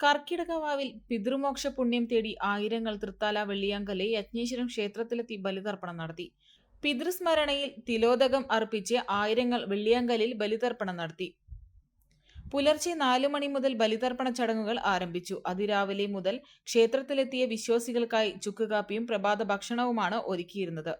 കർക്കിടകവാവിൽ പിതൃമോക്ഷ പുണ്യം തേടി ആയിരങ്ങൾ തൃത്താല വെള്ളിയാങ്കലെ യജ്ഞേശ്വരം ക്ഷേത്രത്തിലെത്തി ബലിതർപ്പണം നടത്തി. പിതൃസ്മരണയിൽ തിലോദകം അർപ്പിച്ച് ആയിരങ്ങൾ വെള്ളിയാങ്കലിൽ ബലിതർപ്പണം നടത്തി. പുലർച്ചെ നാലു മണി മുതൽ ബലിതർപ്പണ ചടങ്ങുകൾ ആരംഭിച്ചു. അതിരാവിലെ മുതൽ ക്ഷേത്രത്തിലെത്തിയ വിശ്വാസികൾക്കായി ചുക്കുകാപ്പിയും പ്രഭാത ഭക്ഷണവുമാണ് ഒരുക്കിയിരുന്നത്.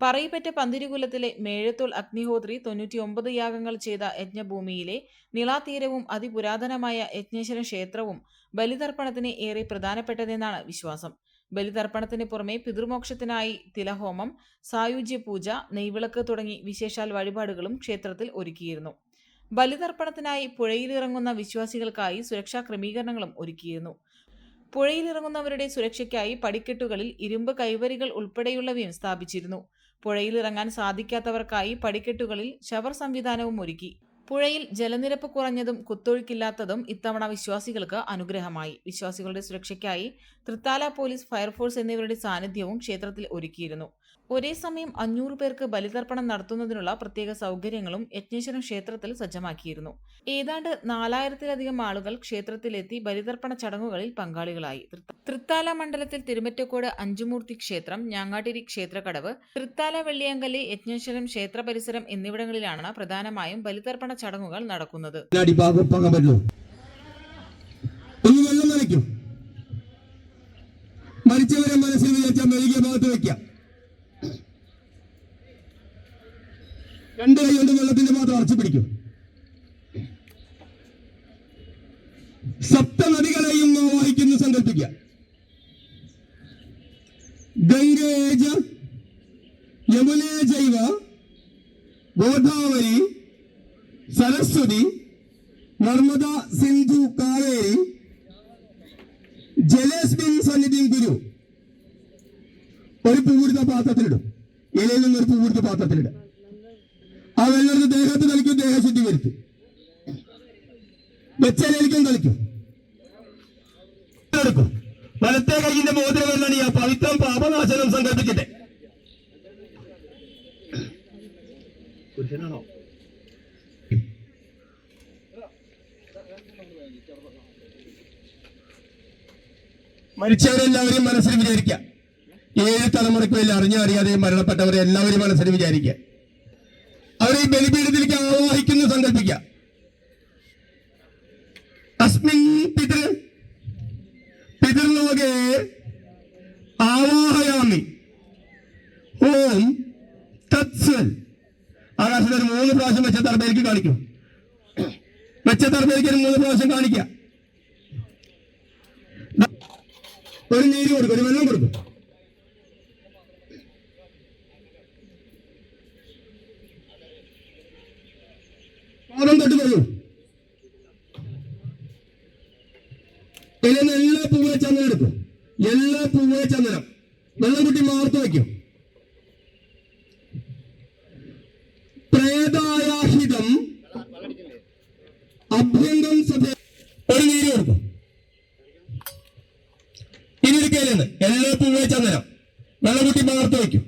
പറയിപ്പറ്റ പന്തിരികുലത്തിലെ മേഴത്തോൾ അഗ്നിഹോത്രി തൊണ്ണൂറ്റിയൊമ്പത് യാഗങ്ങൾ ചെയ്ത യജ്ഞഭൂമിയിലെ നിളാതീരവും അതിപുരാതനമായ യജ്ഞേശ്വര ക്ഷേത്രവും ബലിതർപ്പണത്തിന് ഏറെ പ്രധാനപ്പെട്ടതെന്നാണ് വിശ്വാസം. ബലിതർപ്പണത്തിന് പുറമെ പിതൃമോക്ഷത്തിനായി തിലഹോമം സായുജ്യ പൂജ നെയ്വിളക്ക് തുടങ്ങി വിശേഷാൽ വഴിപാടുകളും ക്ഷേത്രത്തിൽ ഒരുക്കിയിരുന്നു. ബലിതർപ്പണത്തിനായി പുഴയിലിറങ്ങുന്ന വിശ്വാസികൾക്കായി സുരക്ഷാ ക്രമീകരണങ്ങളും ഒരുക്കിയിരുന്നു. പുഴയിലിറങ്ങുന്നവരുടെ സുരക്ഷയ്ക്കായി പടിക്കെട്ടുകളിൽ ഇരുമ്പ് കൈവരികൾ ഉൾപ്പെടെയുള്ളവയും സ്ഥാപിച്ചിരുന്നു. പുഴയിലിറങ്ങാൻ സാധിക്കാത്തവർക്കായി പടിക്കെട്ടുകളിൽ ഷവർ സംവിധാനവും ഒരുക്കി. പുഴയിൽ ജലനിരപ്പ് കുറഞ്ഞതും കുത്തൊഴുക്കില്ലാത്തതും ഇത്തവണ വിശ്വാസികൾക്ക് അനുഗ്രഹമായി. വിശ്വാസികളുടെ സുരക്ഷയ്ക്കായി തൃത്താല പോലീസ് ഫയർഫോഴ്സ് എന്നിവരുടെ സാന്നിധ്യവും ക്ഷേത്രത്തിൽ ഒരുക്കിയിരുന്നു. ഒരേ സമയം അഞ്ഞൂറ് പേർക്ക് ബലിതർപ്പണം നടത്തുന്നതിനുള്ള പ്രത്യേക സൗകര്യങ്ങളും യജ്ഞേശ്വരം ക്ഷേത്രത്തിൽ സജ്ജമാക്കിയിരുന്നു. ഏതാണ്ട് നാലായിരത്തിലധികം ആളുകൾ ക്ഷേത്രത്തിലെത്തി ബലിതർപ്പണ ചടങ്ങുകളിൽ പങ്കാളികളായി. തൃത്താല മണ്ഡലത്തിൽ തിരുമറ്റക്കോട് അഞ്ചുമൂർത്തി ക്ഷേത്രം ഞാങ്ങാട്ടിരി ക്ഷേത്രക്കടവ് തൃത്താല വെള്ളിയങ്കലി യജ്ഞേശ്വരം ക്ഷേത്ര പരിസരം എന്നിവിടങ്ങളിലാണ് പ്രധാനമായും ബലിതർപ്പണ ചടങ്ങുകൾ നടക്കുന്നത്. മരിച്ചവരെ മനസ്സിൽ വിചാരിച്ചാൽ മെഴുകിയ ഭാഗത്ത് വെക്കാം. രണ്ട് കൈ കൊണ്ട് വെള്ളത്തിന്റെ മാത്രം അറച്ചു പിടിക്കും. സപ്ത നദികളെയും ആവാഹിക്കുന്നു സങ്കല്പിക്കുക. ഗംഗേജ യമുനേ ജൈവ ഗോദാവരി സരസ്വതി നർമ്മദ സിന്ധു കാവേരി ജലേസ്മിൻ സന്നിധിയും ഗുരു. ഒരു പൂവെടുത്ത പാത്രത്തിലിടും. ഇലയിൽ നിന്ന് ഒരു പൂവെടുത്ത പാത്രത്തിലിടും. ആ വെള്ളം എടുത്ത് ദേഹത്ത് കളിക്കും ദേഹശുദ്ധി വരുത്തും വെച്ചലയിലേക്കും കളിക്കും. എടുക്കും. വലത്തെ കൈയിന്റെ മോതിരം എന്നാണ് ഈ പവിത്രം പാപനാശനം സങ്കല്പിക്കട്ടെ പുരുഷനാണോ? മരിച്ചവരെല്ലാവരെയും മനസ്സിൽ വിചാരിക്കുക. ഏഴ് തലമുറയ്ക്ക് വേണ്ടി അറിഞ്ഞോ അറിയാതെയും മരണപ്പെട്ടവരെ എല്ലാവരും മനസ്സിൽ വിചാരിക്കുക. ഈ ബലിപീഠത്തിലേക്ക് ആവാഹിക്കുന്നു സങ്കല്പിക്കാം. അസ്മിൻ പിതൃ പിതൃലോകെ ആവാഹയാമി. ഓം തത്സൽ ആകാശത്ത് ഒരു മൂന്ന് പ്രാവശ്യം വെച്ച തറബേലേക്ക് കാണിക്കും. വെച്ച തറബേലേക്ക് ഒരു മൂന്ന് പ്രാവശ്യം കാണിക്കുക ഒരു നീര് കൊടുക്കും ഒരു വെള്ളം കൊടുക്കും. ഇതിൽ എല്ലാ പൂവേ ചന്ദനം എടുക്കും. എല്ലാ പൂവേ ചന്ദനം. നല്ല കുട്ടി മാർത്ത് വയ്ക്കും. പ്രേതായാഹിതം അഭ്യംഗം സഭ ഒരു നീര് കൊടുക്കും. ഇനി ഒരു ഇനിരിക്കലെന്ന് എല്ലാ പൂവേ ചന്ദനം. നല്ല കുട്ടി മാർത്ത് വയ്ക്കും.